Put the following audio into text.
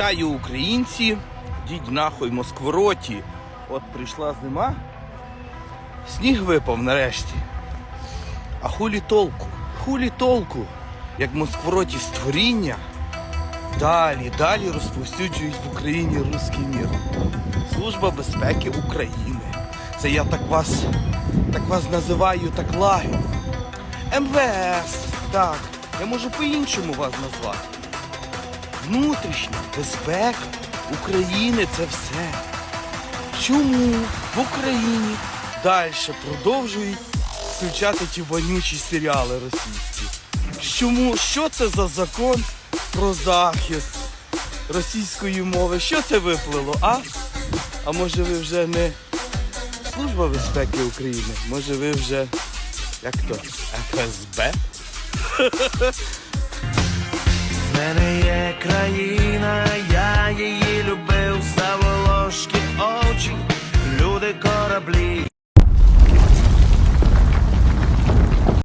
Вітаю українці! Дідь нахуй Москвороті. От прийшла зима. Сніг випав нарешті. А хулі толку? Хулі толку, як Москвороті створіння далі, далі розповсюджують в Україні руський мір. Служба безпеки України. Це я так вас, так вас називаю так лагідно. МВС, так, я можу по-іншому вас назвати. Внутрішня безпека України це все. Чому в Україні далі продовжують включати ті вонючі серіали російські? Чому? Що це за закон про захист російської мови? Що це виплило? А? А може ви вже не Служба безпеки України? Може ви вже як то ФСБ? Країна.